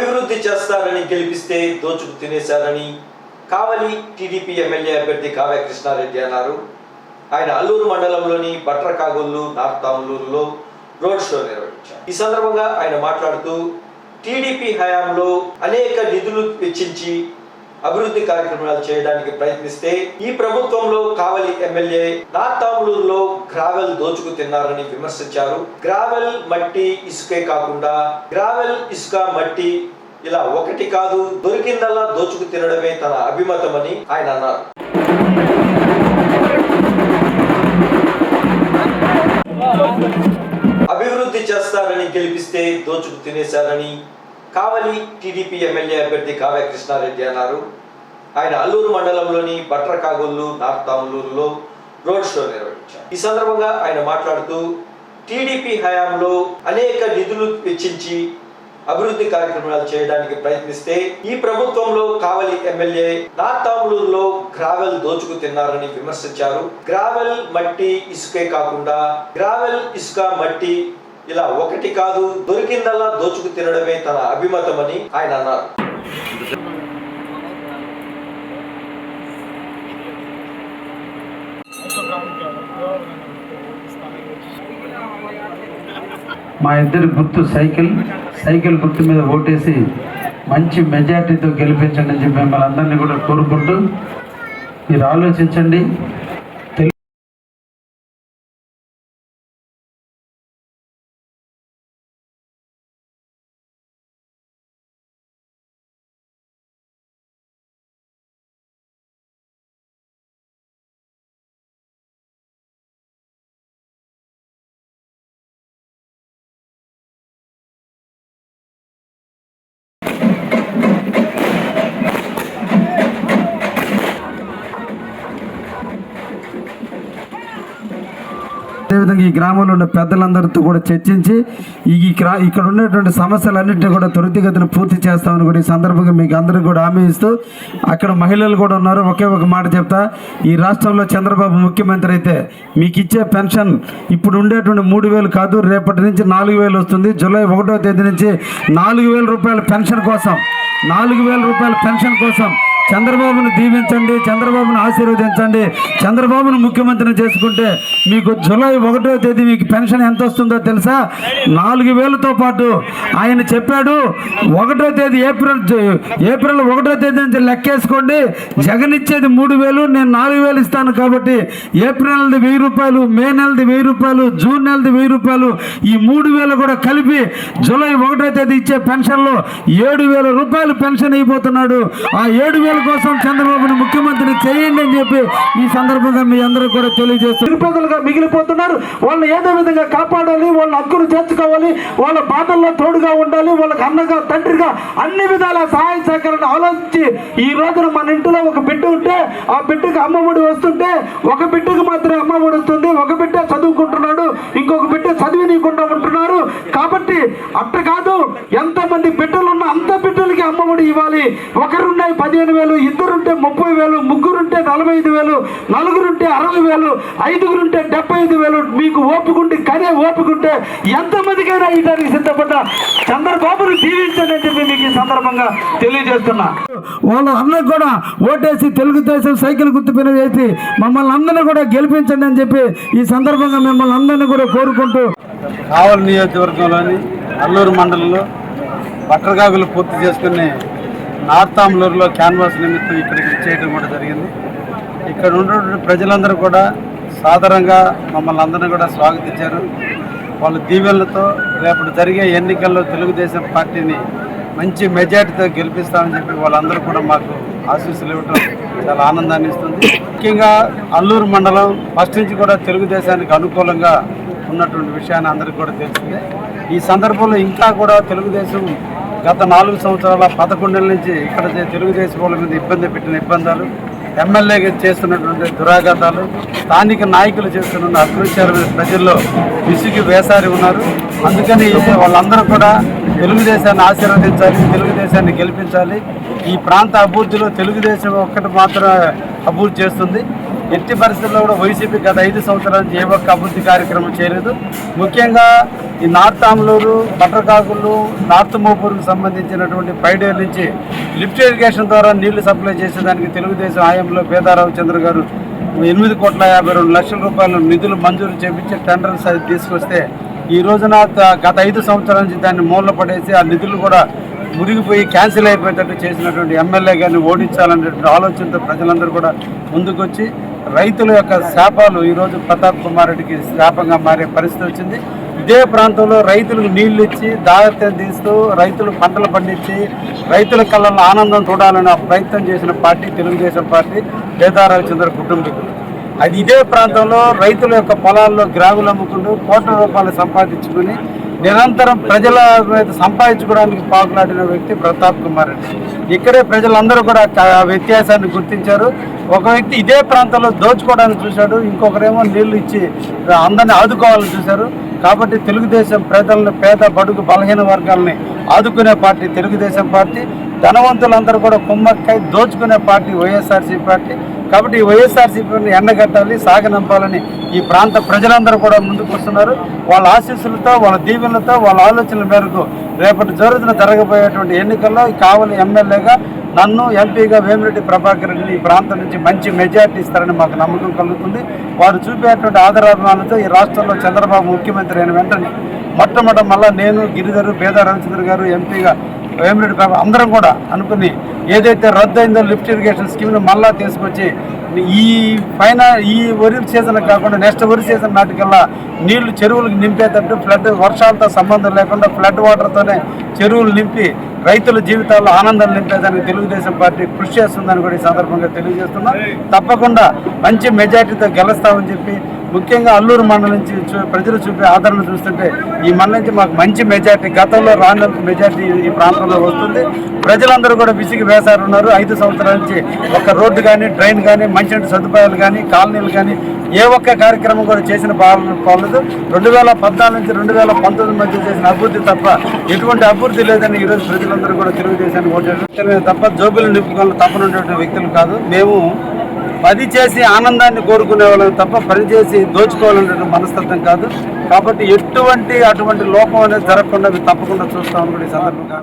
అభివృద్ధి చేస్తారని గెలిపిస్తే దోచుకు తినేశారని కావలి టీడీపీ ఎమ్మెల్యే అభ్యర్థి కావ్య కృష్ణారెడ్డి అన్నారు. ఆయన అల్లూరు మండలంలోని బట్రకాగొల్లు నార్త్ తాములూరులో రోడ్ షో నిర్వహించారు. ఈ సందర్భంగా ఆయన మాట్లాడుతూ టీడీపీ హయాంలో అనేక నిధులు వెచ్చించి అభివృద్ధి కార్యక్రమాలు చేయడానికి ప్రయత్నిస్తే ఈ ప్రభుత్వంలో కావలి ఎమ్మెల్యే నార్తాములూరులో గ్రావెల్ దోచుకు తిన్నారని విమర్శించారు. గ్రావెల్ మట్టి ఇసుకే కాకుండా గ్రావెల్ ఇసుక మట్టి ఇలా ఒకటి కాదు దొరికిందల్లా దోచుకు తినడమే తన అభిమతమని ఆయన అన్నారు. అభివృద్ధి చేస్తారని గెలిపిస్తే దోచుకు తినేశారని కావలి టీడీపీ ఎమ్మెల్యే అభ్యర్థి కావ్య కృష్ణారెడ్డి అన్నారు. ఆయన అల్లూరు మండలంలోని బట్రకాగొల్లు నార్త్ తాములూరులో రోడ్ షో నిర్వహించారు. ఈ సందర్భంగా ఆయన మాట్లాడుతూ టీడీపీ హయాంలో అనేక నిధులు వెచ్చించి అభివృద్ధి కార్యక్రమాలు చేయడానికి ప్రయత్నిస్తే ఈ ప్రభుత్వంలో కావలి ఎమ్మెల్యే నార్తాములూరులో గ్రావెల్ దోచుకు తిన్నారని విమర్శించారు. గ్రావెల్ మట్టి ఇసుకే కాకుండా గ్రావెల్ ఇసుక మట్టి ఇలా ఒకటి కాదు దొరికిందల్లా దోచుకు తినడమే తన అభిమతమని ఆయన అన్నారు. మా ఇద్దరి గుర్తు సైకిల్ సైకిల్ గుర్తు మీద ఓటేసి మంచి మెజార్టీతో గెలిపించండి అని చెప్పి మిమ్మల్ని అందరినీ కూడా కోరుకుంటూ మీరు ఆలోచించండి. అదేవిధంగా ఈ గ్రామంలో ఉన్న పెద్దలందరితో కూడా చర్చించి ఈ గ్రా ఇక్కడ ఉన్నటువంటి సమస్యలన్నింటినీ కూడా త్వరితగతిన పూర్తి చేస్తామని కూడా ఈ సందర్భంగా మీకు అందరికీ కూడా హామీ ఇస్తూ అక్కడ మహిళలు కూడా ఉన్నారు. ఒకే ఒక మాట చెప్తా. ఈ రాష్ట్రంలో చంద్రబాబు ముఖ్యమంత్రి అయితే మీకు ఇచ్చే పెన్షన్ ఇప్పుడు ఉండేటువంటి మూడు వేలు కాదు రేపటి నుంచి నాలుగు వేలు వస్తుంది. జూలై ఒకటో తేదీ నుంచి నాలుగు వేల రూపాయల పెన్షన్ కోసం నాలుగు వేల రూపాయల పెన్షన్ కోసం చంద్రబాబును దీవించండి చంద్రబాబును ఆశీర్వదించండి చంద్రబాబును ముఖ్యమంత్రిని చేసుకుంటే మీకు జూలై ఒకటో తేదీ మీకు పెన్షన్ ఎంత వస్తుందో తెలుసా? నాలుగు వేలతో పాటు ఆయన చెప్పాడు ఒకటో తేదీ ఏప్రిల్ ఏప్రిల్ ఒకటో తేదీ నుంచి లెక్కేసుకోండి జగన్ ఇచ్చేది మూడు వేలు నేను నాలుగు వేలు ఇస్తాను కాబట్టి ఏప్రిల్ నెలది వెయ్యి రూపాయలు మే నెలది వెయ్యి రూపాయలు జూన్ నెలది వెయ్యి రూపాయలు ఈ మూడు వేలు కూడా కలిపి జూలై ఒకటో తేదీ ఇచ్చే పెన్షన్లో ఏడు వేల రూపాయలు పెన్షన్ అయిపోతున్నాడు. ఆ ఏడు వేల కోసం చంద్రబాబును ముఖ్యమంత్రిని చేయండి అని చెప్పి ఈ సందర్భంగా మీ అందరూ కూడా తెలియజేస్తారు నిరుపేదలుగా మిగిలిపోతున్నారు. వాళ్ళని ఏదో విధంగా కాపాడాలి వాళ్ళ హక్కును చేర్చుకోవాలి వాళ్ళ బాధల్లో తోడుగా ఉండాలి వాళ్ళకి అన్నగా తండ్రిగా అన్ని విధాల సహాయ సహకారాన్ని ఆలోచించి ఈ రోజున మన ఇంటిలో ఒక బిడ్డ ఉంటే ఆ బిడ్డకు అమ్మఒడి వస్తుంటే ఒక బిడ్డకు మాత్రమే అమ్మఒడి వస్తుంది ఒక బిడ్డ చదువుకుంటున్నాడు ఇంకొక బిడ్డ చదివినీయకుండా ఉంటున్నారు. కాబట్టి అట్ట కాదు ఎంతమంది బిడ్డలు ఉన్న అంత బిడ్డలకి అమ్మఒడి ఇవ్వాలి. ఒకరున్నాయి పదిహేను వేలు ఇద్దరుంటే ముప్పై వేలు ముగ్గురుంటే నలభై ఐదు వేలు నలుగురుంటే అరవై వేలు ఐదుగురుంటే డెబ్బై ఐదు వేలు. మీకు ఓపుకుంటే కనే ఓపుకుంటే ఎంతమందికైనా ఇవ్వడానికి సిద్ధపడ్డ. చంద్రబాబును దీవించండి అని చెప్పి మీకు ఈ సందర్భంగా తెలియజేస్తున్నా. వాళ్ళ అన్నకు కూడా ఓటేసి తెలుగుదేశం సైకిల్ గుర్తు పైన వేసి మమ్మల్ని అందరినీ కూడా గెలిపించండి అని చెప్పి ఈ సందర్భంగా మిమ్మల్ని అందరినీ కూడా కోరుకుంటూ కావలి నియోజకవర్గంలోని అల్లూరు మండలంలో బట్టరగాగులు పూర్తి చేసుకుని నార్త్ ఆంబ్లూరులో క్యాన్వాస్ నిమిత్తం ఇక్కడికి ఇచ్చేయడం కూడా జరిగింది. ఇక్కడ ఉన్నటువంటి ప్రజలందరూ కూడా సాధారణంగా మమ్మల్ని అందరినీ కూడా స్వాగతించారు. వాళ్ళ దీవెనలతో రేపటి జరిగే ఎన్నికల్లో తెలుగుదేశం పార్టీని మంచి మెజార్టీతో గెలిపిస్తామని చెప్పి వాళ్ళందరూ కూడా మాకు ఆశీస్సులు ఇవ్వడం చాలా ఆనందాన్ని ఇస్తుంది. ముఖ్యంగా అల్లూరు మండలం ఫస్ట్ నుంచి కూడా తెలుగుదేశానికి అనుకూలంగా ఉన్నటువంటి విషయాన్ని అందరికీ కూడా తెలిసిందే. ఈ సందర్భంలో ఇంకా కూడా తెలుగుదేశం గత నాలుగు సంవత్సరాల పదకొండు నుంచి ఇక్కడ తెలుగుదేశం వాళ్ళ మీద ఇబ్బంది పెట్టిన ఇబ్బందాలు ఎమ్మెల్యేగా చేస్తున్నటువంటి దురాఘాతాలు స్థానిక నాయకులు చేస్తున్న అకృత్యాల మీద ప్రజల్లో విసిగి వేసారి ఉన్నారు. అందుకని వాళ్ళందరూ కూడా తెలుగుదేశాన్ని ఆశీర్వదించాలి తెలుగుదేశాన్ని గెలిపించాలి. ఈ ప్రాంత అభివృద్ధిలో తెలుగుదేశం ఒక్కటి మాత్రమే అభివృద్ధి చేస్తుంది. ఎట్టి పరిస్థితుల్లో కూడా వైసీపీ గత ఐదు సంవత్సరాలు ఏ ఒక్క అభివృద్ధి కార్యక్రమం చేయలేదు. ముఖ్యంగా ఈ నార్త్ ఆమ్లూరు బట్టకాకులు నార్త్ మోపూర్కి సంబంధించినటువంటి పైడేర్ నుంచి లిఫ్ట్ ఇరిగేషన్ ద్వారా నీళ్ళు సప్లై చేసేదానికి తెలుగుదేశం హయాంలో పేదారావు చంద్ర గారు ఎనిమిది కోట్ల యాభై రెండు లక్షల రూపాయల నిధులు మంజూరు చేపించి టెండర్స్ అది తీసుకొస్తే ఈ రోజున గత ఐదు సంవత్సరాల నుంచి దాన్ని మూలపడేసి ఆ నిధులు కూడా మురిగిపోయి క్యాన్సిల్ అయిపోయేటట్టు చేసినటువంటి ఎమ్మెల్యే గారిని ఓడించాలనేటువంటి ఆలోచనతో ప్రజలందరూ కూడా ముందుకొచ్చి రైతుల యొక్క శాపాలు ఈరోజు ప్రతాప్ కుమార్ రెడ్డికి శాపంగా మారే పరిస్థితి వచ్చింది. ఇదే ప్రాంతంలో రైతులకు నీళ్ళు ఇచ్చి దాగత్యం తీస్తూ రైతులు పంటలు పండించి రైతుల కళ్ళల్లో ఆనందం చూడాలని ప్రయత్నం చేసిన పార్టీ తెలుగుదేశం పార్టీ లేదా రవిచంద్ర కుటుంబీకులు. అది ఇదే ప్రాంతంలో రైతుల యొక్క పొలాల్లో గ్రాగులు అమ్ముకుంటూ కోట్ల రూపాయలు సంపాదించుకుని నిరంతరం ప్రజల మీద సంపాదించుకోవడానికి పాకులాడిన వ్యక్తి ప్రతాప్ కుమార్ రెడ్డి. ఇక్కడే ప్రజలందరూ కూడా వ్యత్యాసాన్ని గుర్తించారు. ఒక వ్యక్తి ఇదే ప్రాంతంలో దోచుకోవడానికి చూశాడు. ఇంకొకరేమో నీళ్ళు ఇచ్చి అందరిని ఆదుకోవాలని చూశారు. కాబట్టి తెలుగుదేశం ప్రజలను పేద బడుగు బలహీన వర్గాలని ఆదుకునే పార్టీ తెలుగుదేశం పార్టీ. ధనవంతులందరూ కూడా కుమ్మక్కై దోచుకునే పార్టీ వైఎస్ఆర్సీ పార్టీ. కాబట్టి ఈ వైఎస్ఆర్సీపీని ఎండగట్టాలి సాగనంపాలని ఈ ప్రాంత ప్రజలందరూ కూడా ముందుకు వస్తున్నారు. వాళ్ళ ఆశీస్సులతో వాళ్ళ దీవెనలతో వాళ్ళ ఆలోచనల మేరకు రేపటి జరుగుతున్న జరగబోయేటువంటి ఎన్నికల్లో కావలి ఎమ్మెల్యేగా నన్ను ఎంపీగా వేమిరెడ్డి ప్రభాకర్ రెడ్డిని ఈ ప్రాంతం నుంచి మంచి మెజార్టీ ఇస్తారని మాకు నమ్మకం కలుగుతుంది. వారు చూపేటువంటి ఆదరాభిమానంతో ఈ రాష్ట్రంలో చంద్రబాబు ముఖ్యమంత్రి అయిన వెంటనే మొట్టమొదటి మళ్ళీ నేను గిరిధర్ పేద రవిచంద్ర గారు ఎంపీగా వేమిరెడ్డి బాబు అందరం కూడా అనుకుని ఏదైతే రద్దయిందో లిఫ్ట్ ఇరిగేషన్ స్కీమ్ను మళ్ళా తీసుకొచ్చి ఈ పైన ఈ వరి సీజన్ కాకుండా నెక్స్ట్ వరి సీజన్ నాటికల్లా నీళ్ళు చెరువులకు నింపేటట్టు ఫ్లడ్ వర్షాలతో సంబంధం లేకుండా ఫ్లడ్ వాటర్తోనే చెరువులు నింపి రైతుల జీవితాల్లో ఆనందం నింపేదానికి తెలుగుదేశం పార్టీ కృషి చేస్తుందని కూడా ఈ సందర్భంగా తెలియజేస్తున్నాం. తప్పకుండా మంచి మెజార్టీతో గెలుస్తామని చెప్పి ముఖ్యంగా అల్లూరు మండలం నుంచి చూ- ప్రజలు చూపే ఆదరణ చూస్తుంటే ఈ మండలం నుంచి మాకు మంచి మెజార్టీ గతంలో రానంత మెజార్టీ ఈ ప్రాంతంలో వస్తుంది. ప్రజలందరూ కూడా విసిగి వేశారు ఉన్నారు ఐదు సంవత్సరాల నుంచి ఒక రోడ్డు కానీ ట్రైన్ కానీ మంచినీటి సదుపాయాలు కానీ కాలనీలు కానీ ఏ ఒక్క కార్యక్రమం కూడా చేసిన బాధ పాలదు. రెండు వేల పద్నాలుగు నుంచి రెండు వేల పంతొమ్మిది మధ్య చేసిన అభివృద్ధి తప్ప ఎటువంటి అభివృద్ధి లేదని ఈరోజు ప్రజలందరూ కూడా తెలుగుదేశాన్ని ఓటేస్తారు తప్ప జోబులు నింపుకోవాలి తప్పనున్నటువంటి వ్యక్తులు కాదు. మేము పని చేసి ఆనందాన్ని కోరుకునే వాళ్ళని తప్ప పని చేసి దోచుకోవాలనే మనస్తత్వం కాదు. కాబట్టి ఎటువంటి అటువంటి లోపం అనేది జరగకుండా తప్పకుండా చూస్తామని కూడా ఈ సందర్భంగా